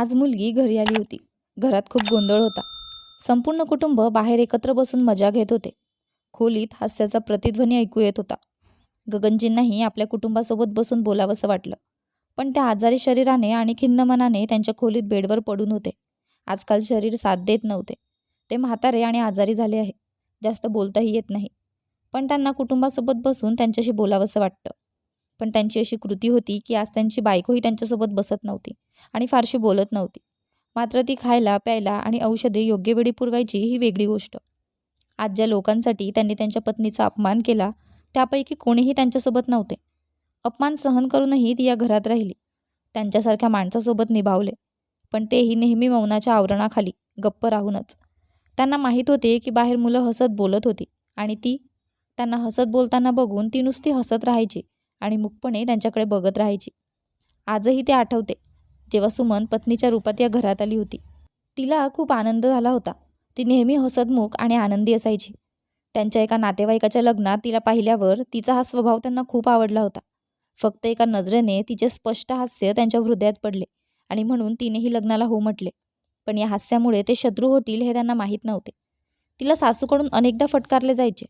आज मुलगी घरी आली होती. घरात खूप गोंधळ होता. संपूर्ण कुटुंब बाहेर एकत्र बसून मजा घेत होते. खोलीत हास्याचा प्रतिध्वनी ऐकू येत होता. गगनजींनाही आपल्या कुटुंबासोबत बसून बोलावंसं वाटलं. पण त्या आजारी शरीराने आणि खिन्न मनाने त्यांच्या खोलीत बेडवर पडून होते. आजकाल शरीर साथ देत नव्हते. ते म्हातारे आणि आजारी झाले आहे. जास्त बोलताही येत नाही. पण त्यांना कुटुंबासोबत बसून त्यांच्याशी बोलावंसं वाटतं. पण त्यांची अशी कृती होती की आज त्यांची बायकोही त्यांच्यासोबत बसत नव्हती आणि फारशी बोलत नव्हती. मात्र ती खायला प्यायला आणि औषधे योग्य वेळी पुरवायची ही वेगळी गोष्ट. आज ज्या लोकांसाठी त्यांनी त्यांच्या पत्नीचा अपमान केला त्यापैकी कोणीही त्यांच्यासोबत नव्हते. अपमान सहन करूनही ती या घरात राहिली. त्यांच्यासारख्या माणसासोबत निभावले. पण तेही नेहमी मौनाच्या आवरणाखाली गप्प राहूनच. त्यांना माहीत होते की बाहेर मुलं हसत बोलत होती आणि ती त्यांना हसत बोलताना बघून ती नुसती हसत राहायची. आणि मुकपणे त्यांच्याकडे बघत राहायची. आजही ते आठवते जेव्हा सुमन पत्नीच्या रूपात या घरात आली होती. तिला खूप आनंद झाला होता. ती नेहमी हसतमुख आणि आनंदी असायची. त्यांच्या एका नातेवाईकाच्या लग्नात तिला पाहिल्यावर तिचा हा स्वभाव त्यांना खूप आवडला होता. फक्त एका नजरेने तिचे स्पष्ट हास्य त्यांच्या हृदयात पडले आणि म्हणून तिनेही लग्नाला हो म्हटले. पण या हास्यामुळे ते शत्रू होतील हे त्यांना माहीत नव्हते. तिला सासूकडून अनेकदा फटकारले जायचे.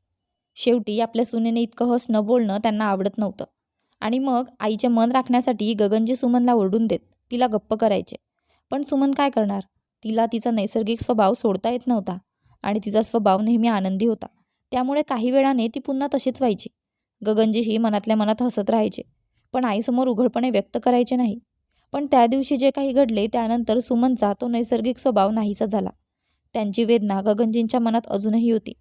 शेवटी आपल्या सुनेने इतकं हस न बोलणं त्यांना आवडत नव्हतं. आणि मग आईचे मन राखण्यासाठी गगनजी सुमनला ओरडून देत तिला गप्प करायचे. पण सुमन काय करणार? तिला तिचा नैसर्गिक स्वभाव सोडता येत नव्हता आणि तिचा स्वभाव नेहमी आनंदी होता. त्यामुळे काही वेळाने ती पुन्हा तशीच व्हायची. गगनजीही मनातल्या मनात हसत राहायचे पण आईसमोर उघडपणे व्यक्त करायचे नाही. पण त्या दिवशी जे काही घडले त्यानंतर सुमनचा तो नैसर्गिक स्वभाव नाहीसा झाला. त्यांची वेदना गगनजींच्या मनात अजूनही होती.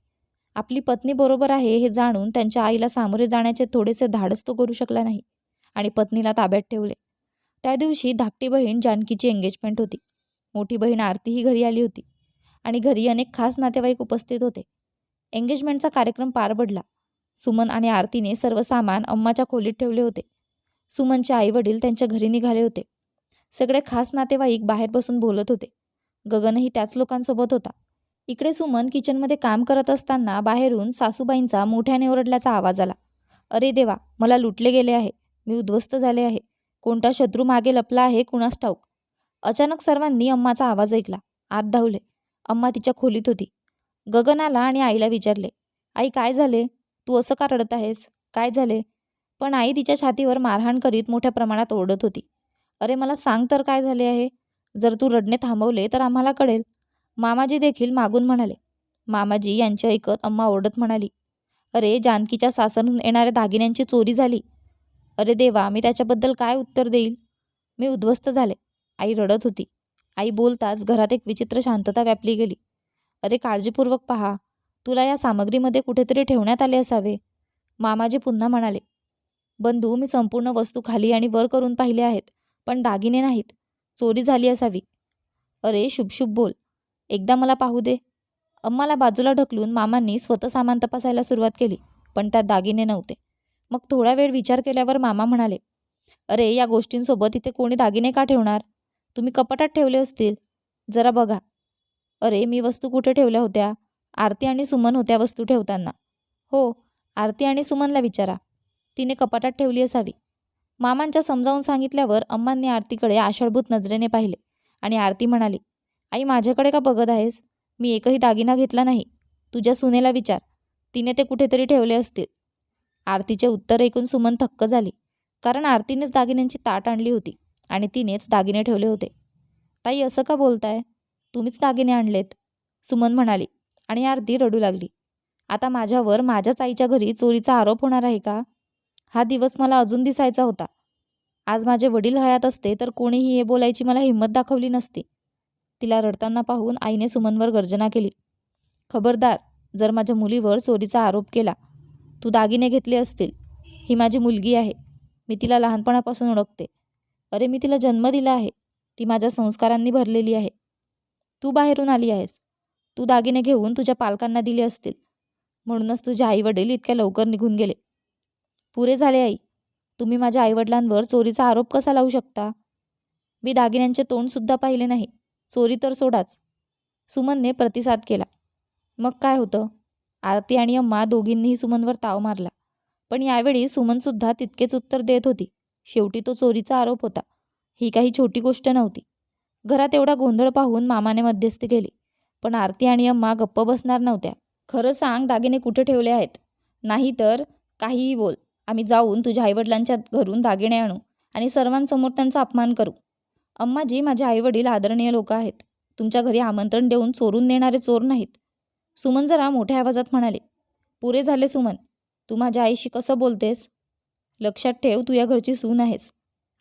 आपली पत्नी बरोबर आहे हे जाणून त्यांच्या आईला सामोरे जाण्याचे थोडेसे धाडस तो करू शकला नाही आणि पत्नीला ताब्यात ठेवले. त्या दिवशी धाकटी बहीण जानकीची एंगेजमेंट होती. मोठी बहीण आरतीही घरी आली होती आणि घरी अनेक खास नातेवाईक उपस्थित होते. एंगेजमेंटचा कार्यक्रम पार पडला. सुमन आणि आरतीने सर्व सामान अम्माच्या खोलीत ठेवले होते. सुमनचे आईवडील त्यांच्या घरी निघाले होते. सगळे खास नातेवाईक बाहेर बसून बोलत होते. गगनही त्याच लोकांसोबत होता. इकडे सुमन किचनमध्ये काम करत असताना बाहेरून सासूबाईंचा मोठ्याने ओरडल्याचा आवाज आला. अरे देवा मला लुटले गेले आहे. मी उद्ध्वस्त झाले आहे. कोणता शत्रू मागे लपला आहे कुणास ठाऊक? अचानक सर्वांनी अम्माचा आवाज ऐकला. आत धावले. अम्मा तिच्या खोलीत होती. गगनाला आणि आईला विचारले आई काय झाले? तू असं का रडत आहेस? काय झाले? पण आई तिच्या छातीवर मारहाण करीत मोठ्या प्रमाणात ओरडत होती. अरे मला सांग तर काय झाले आहे? जर तू रडणे थांबवले तर आम्हाला कळेल. मामाजी देखील मागून म्हणाले. मामाजी यांचे ऐकत अम्मा ओरडत म्हणाली अरे जानकीच्या सासरून येणाऱ्या दागिन्यांची चोरी झाली. अरे देवा मी त्याच्याबद्दल काय उत्तर देईल? मी उद्ध्वस्त झाले. आई रडत होती. आई बोलताच घरात एक विचित्र शांतता व्यापली गेली. अरे काळजीपूर्वक पहा. तुला या सामग्रीमध्ये कुठेतरी ठेवण्यात आले असावे. मामाजी पुन्हा म्हणाले बंधू मी संपूर्ण वस्तू खाली आणि वर करून पाहिले आहेत पण दागिने नाहीत. चोरी झाली असावी. अरे शुभ शुभ बोल. एकदा मला पाहू दे. अम्माला बाजूला ढकलून मामांनी स्वतः सामान तपासायला सुरुवात केली पण त्यात दागिने नव्हते. मग थोडा वेळ विचार केल्यावर मामा म्हणाले अरे या गोष्टींसोबत इथे कोणी दागिने का ठेवणार? तुम्ही कपाटात ठेवले असतील. जरा बघा. अरे मी वस्तू कुठे ठेवल्या होत्या? आरती आणि सुमन होत्या वस्तू ठेवताना. हो आरती आणि सुमनला विचारा. तिने कपाटात ठेवली असावी. मामांच्या समजावून सांगितल्यावर अम्मांनी आरतीकडे आषाढभूत नजरेने पाहिले आणि आरती म्हणाली आई माझ्याकडे का बघत आहेस? मी एकही दागिना घेतला नाही. तुझ्या सुनेला विचार. तिने ते कुठेतरी ठेवले असतील. आरतीचे उत्तर ऐकून सुमन थक्क झाली. कारण आरतीनेच दागिन्यांची ताट आणली होती आणि तिनेच दागिने ठेवले होते. ताई असं का बोलताय? तुम्हीच दागिने आणलेत. सुमन म्हणाली आणि आरती रडू लागली. आता माझ्यावर माझ्याच आईच्या घरी चोरीचा आरोप होणार आहे का? हा दिवस मला अजून दिसायचा होता. आज माझे वडील हयात असते तर कोणीही हे बोलायची मला हिंमत दाखवली नसती. तिला रडताना पाहून आईने सुमनवर गर्जना केली. खबरदार जर माझ्या मुलीवर चोरीचा आरोप केला तू दागिने घेतले असतील. ही माझी मुलगी आहे. मी तिला लहानपणापासून ओळखते. अरे मी तिला जन्म दिला आहे. ती माझ्या संस्कारांनी भरलेली आहे. तू बाहेरून आली आहेस. तू दागिने घेऊन तुझ्या पालकांना दिले असतील. म्हणूनच तुझे आईवडील इतक्या लवकर निघून गेले. पुरे झाले आई. तुम्ही माझ्या आईवडिलांवर चोरीचा आरोप कसा लावू शकता? मी दागिन्यांचे तोंडसुद्धा पाहिले नाही. चोरी तर सोडाच. सुमनने प्रतिसाद केला. मग काय होतं? आरती आणि अम्मा दोघींनीही सुमनवर ताव मारला. पण यावेळी सुमनसुद्धा तितकेच उत्तर देत होती. शेवटी तो चोरीचा आरोप होता. ही काही छोटी गोष्ट नव्हती. घरात एवढा गोंधळ पाहून मामाने मध्यस्थी केली. पण आरती आणि अम्मा गप्प बसणार नव्हत्या. खरं सांग दागिने कुठे ठेवले आहेत? नाही तर काहीही बोल. आम्ही जाऊन तुझ्या आईवडिलांच्या घरून दागिने आणू आणि सर्वांसमोर त्यांचा अपमान करू. अम्माजी माझे आईवडील आदरणीय लोक आहेत. तुमच्या घरी आमंत्रण देऊन चोरून नेणारे चोर नाहीत. सुमन जरा मोठ्या आवाजात म्हणाले पुरे झाले सुमन. तू माझ्या आईशी कसं बोलतेस? लक्षात ठेव तू या घरची सून आहेस.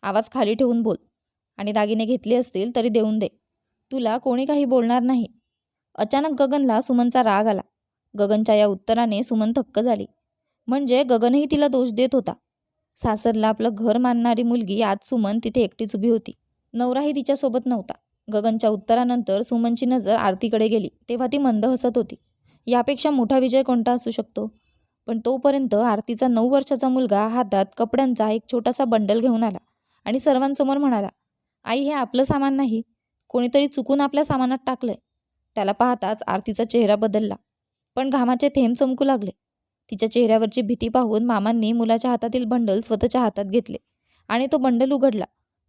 आवाज खाली ठेवून बोल. आणि दागिने घेतले असतील तरी देऊन दे. तुला कोणी काही बोलणार नाही. अचानक गगनला सुमनचा राग आला. गगनच्या या उत्तराने सुमन थक्क झाली. म्हणजे गगनही तिला दोष देत होता. सासरला आपलं घर मानणारी मुलगी आज सुमन तिथे एकटीच उभी होती. नवराही तिच्यासोबत नव्हता. गगनच्या उत्तरानंतर सुमनची नजर आरतीकडे गेली तेव्हा ती मंद हसत होती. यापेक्षा मोठा विजय कोणता असू शकतो? पण तोपर्यंत आरतीचा नऊ वर्षाचा मुलगा हातात कपड्यांचा एक छोटासा बंडल घेऊन आला आणि सर्वांसमोर म्हणाला आई हे आपलं सामान नाही. कोणीतरी चुकून आपल्या सामानात टाकलंय. त्याला पाहताच आरतीचा चेहरा बदलला पण घामाचे थेंब चमकू लागले. तिच्या चेहऱ्यावरची भीती पाहून मामांनी मुलाच्या हातातील बंडल स्वतःच्या हातात घेतले आणि तो बंडल उघडला.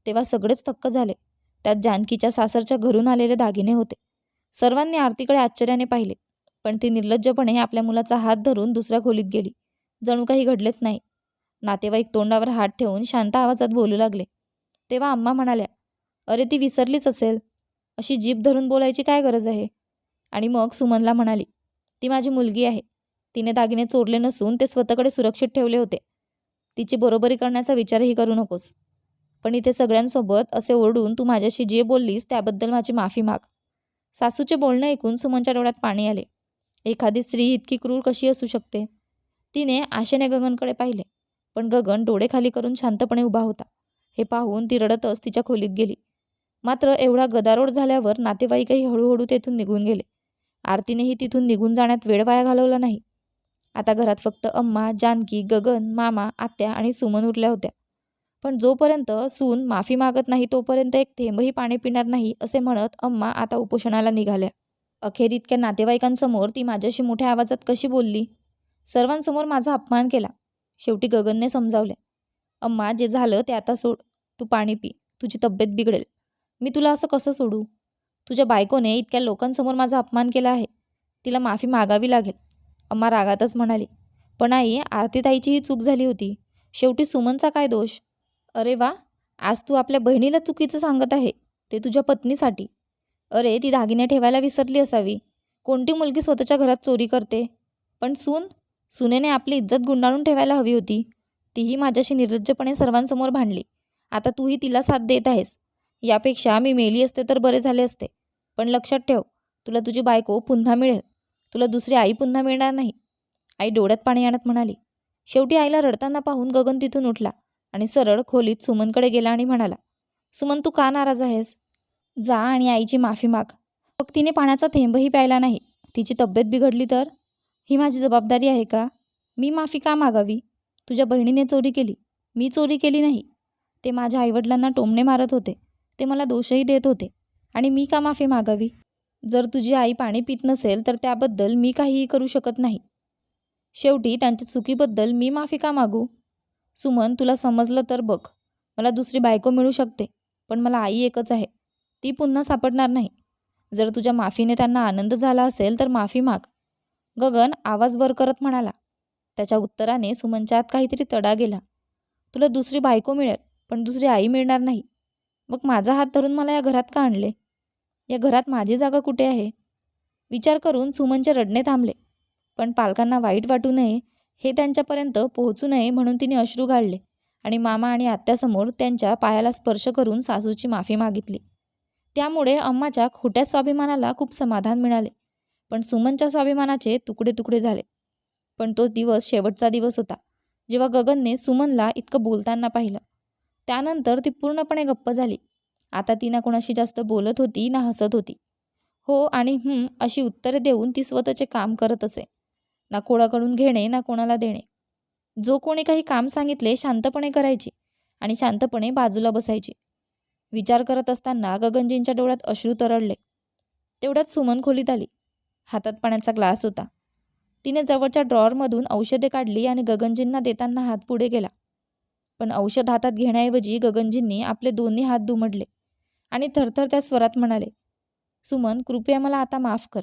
तेव्हा सगळेच थक्क झाले. त्यात जानकीच्या सासरच्या घरून आलेले दागिने होते. सर्वांनी आरतीकडे आश्चर्याने पाहिले पण ती निर्लज्जपणे आपल्या मुलाचा हात धरून दुसऱ्या खोलीत गेली. जणू काही घडलेच नाही. नातेवाईक तोंडावर हात ठेवून शांत आवाजात बोलू लागले. तेव्हा अम्मा म्हणाल्या अरे ती विसरलीच असेल. अशी जीभ धरून बोलायची काय गरज आहे? आणि मग सुमनला म्हणाली ती माझी मुलगी आहे. तिने दागिने चोरले नसून ते स्वतःकडे सुरक्षित ठेवले होते. तिची बरोबरी करण्याचा विचारही करू नकोस. पण इथे सगळ्यांसोबत असे ओरडून तू माझ्याशी जे बोललीस त्याबद्दल माझी माफी माग. सासूचे बोलणं ऐकून सुमनच्या डोळ्यात पाणी आले. एखादी स्त्री इतकी क्रूर कशी असू शकते? तिने आशेने गगनकडे पाहिले पण गगन डोळे खाली करून शांतपणे उभा होता. हे पाहून ती रडतच तिच्या खोलीत गेली. मात्र एवढा गदारोळ झाल्यावर नातेवाईकही हळूहळू तेथून निघून गेले. आरतीनेही तिथून निघून जाण्यात वेळ वाया घालवला नाही. आता घरात फक्त अम्मा जानकी गगन मामा आत्या आणि सुमन उरल्या होत्या. पण जोपर्यंत सून माफी मागत नाही तोपर्यंत एक थेंबही पाणी पिणार नाही असे म्हणत अम्मा आता उपोषणाला निघाल्या. अखेर इतक्या नातेवाईकांसमोर ती माझ्याशी मोठ्या आवाजात कशी बोलली? सर्वांसमोर माझा अपमान केला. शेवटी गगनने समजावले अम्मा जे झालं ते आता सोड. तू पाणी पी. तुझी तब्येत बिघडेल. मी तुला असं कसं सोडू? तुझ्या बायकोने इतक्या लोकांसमोर माझा अपमान केला आहे. तिला माफी मागावी लागेल. अम्मा रागातच म्हणाली पण आई आरतीताईची ही चूक झाली होती. शेवटी सुमनचा काय दोष? अरे वा आज तू आपल्या बहिणीला चुकीचं सांगत आहे ते तुझ्या पत्नीसाठी. अरे ती दागिने ठेवायला विसरली असावी. कोणती मुलगी स्वतःच्या घरात चोरी करते? पण सून सुनेने आपली इज्जत गुंडाळून ठेवायला हवी होती. तीही माझ्याशी निर्लज्जपणे सर्वांसमोर भांडली. आता तूही तिला साथ देत आहेस. यापेक्षा मी मेली असते तर बरे झाले असते. पण लक्षात ठेव तुला तुझी बायको पुन्हा मिळेल. तुला दुसरी आई पुन्हा मिळणार नाही. आई डोळ्यात पाणी आणत म्हणाली. शेवटी आईला रडताना पाहून गगन तिथून उठला. आणि सरळ खोलीत सुमनकडे गेला आणि म्हणाला सुमन तू का नाराज आहेस? जा आणि आईची माफी माग. मग तिने पाण्याचा थेंबही प्यायला नाही. तिची तब्येत बिघडली तर? ही माझी जबाबदारी आहे का? मी माफी का मागावी? तुझ्या बहिणीने चोरी केली. मी चोरी केली नाही. ते माझ्या आईवडिलांना टोमणे मारत होते. ते मला दोषही देत होते. आणि मी का माफी मागावी? जर तुझी आई पाणी पित नसेल तर त्याबद्दल मी काहीही करू शकत नाही. शेवटी त्यांच्या चुकीबद्दल मी माफी का मागू? सुमन तुला समजलं तर बघ. मला दुसरी बायको मिळू शकते पण मला आई एकच आहे. ती पुन्हा सापडणार नाही. जर तुझ्या माफीने त्यांना आनंद झाला असेल तर माफी माग. गगन आवाज वर करत म्हणाला. त्याच्या उत्तराने सुमनच्या आत काहीतरी तडा गेला. तुला दुसरी बायको मिळेल पण दुसरी आई मिळणार नाही. मग माझा हात धरून मला या घरात का आणले? या घरात माझी जागा कुठे आहे? विचार करून सुमनचे रडणे थांबले. पण पालकांना वाईट वाटू नये हे त्यांच्यापर्यंत पोहोचू नये म्हणून तिने अश्रू गाळले आणि मामा आणि आत्यासमोर त्यांच्या पायाला स्पर्श करून सासूची माफी मागितली. त्यामुळे अम्माच्या खोट्या स्वाभिमानाला खूप समाधान मिळाले पण सुमनच्या स्वाभिमानाचे तुकडे तुकडे झाले. पण तो दिवस शेवटचा दिवस होता जेव्हा गगनने सुमनला इतकं बोलताना पाहिलं. त्यानंतर ती पूर्णपणे गप्प झाली. आता ती ना कोणाशी जास्त बोलत होती ना हसत होती. हो आणि हं अशी उत्तरे देऊन ती स्वतःचे काम करत असे. ना कोणाकडून घेणे ना कोणाला देणे. जो कोणी काही काम सांगितले शांतपणे करायची आणि शांतपणे बाजूला बसायची. विचार करत असताना गगनजींच्या डोळ्यात अश्रू तरळले. तेवढ्यात सुमन खोलीत आली. हातात पाण्याचा ग्लास होता. तिने जवळच्या ड्रॉअरमधून औषधे काढली आणि गगनजींना देताना हात पुढे गेला. पण औषध हातात घेण्याऐवजी गगनजींनी आपले दोन्ही हात दुमडले आणि थरथर त्या स्वरात म्हणाले सुमन कृपया मला आता माफ कर.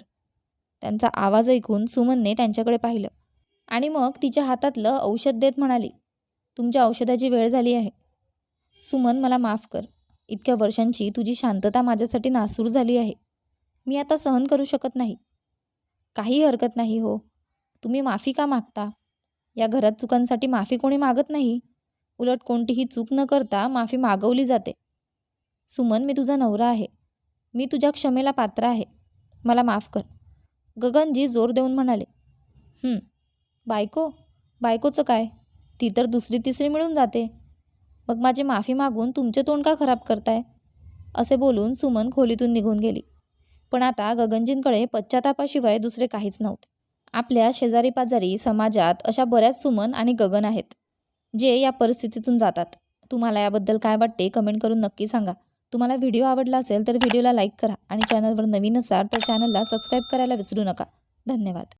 त्यांचा आवाज ऐकून सुमनने त्यांच्याकडे पाहिलं आणि मग तिच्या हातातलं औषध देत म्हणाली तुमच्या औषधाची वेळ झाली आहे. सुमन मला माफ कर. इतक्या वर्षांची तुझी शांतता माझ्यासाठी नासूर झाली आहे. मी आता सहन करू शकत नाही. काही हरकत नाही हो. तुम्ही माफी का मागता? या घरात चुकांसाठी माफी कोणी मागत नाही? उलट कोणतीही चूक न करता माफी मागवली जाते. सुमन मी तुझा नवरा आहे. मी तुझ्या क्षमेला पात्र आहे. मला माफ कर. गगनजी जोर देऊन म्हणाले बायको बायकोचं काय? ती तर दुसरी तिसरी मिळून जाते. मग माझी माफी मागून तुमचे तोंड का खराब करताय? असे बोलून सुमन खोलीतून निघून गेली. पण आता गगनजींकडे पश्चातापाशिवाय दुसरे काहीच नव्हते. आपल्या शेजारी पाजारी समाजात अशा बऱ्याच सुमन आणि गगन आहेत जे या परिस्थितीतून जातात. तुम्हाला याबद्दल काय वाटते कमेंट करून नक्की सांगा. तुम्हाला व्हिडिओ आवडला असेल तर व्हिडिओला लाईक करा आणि चॅनलवर नवीन असाल तर चॅनलला सबस्क्राईब करायला विसरू नका. धन्यवाद.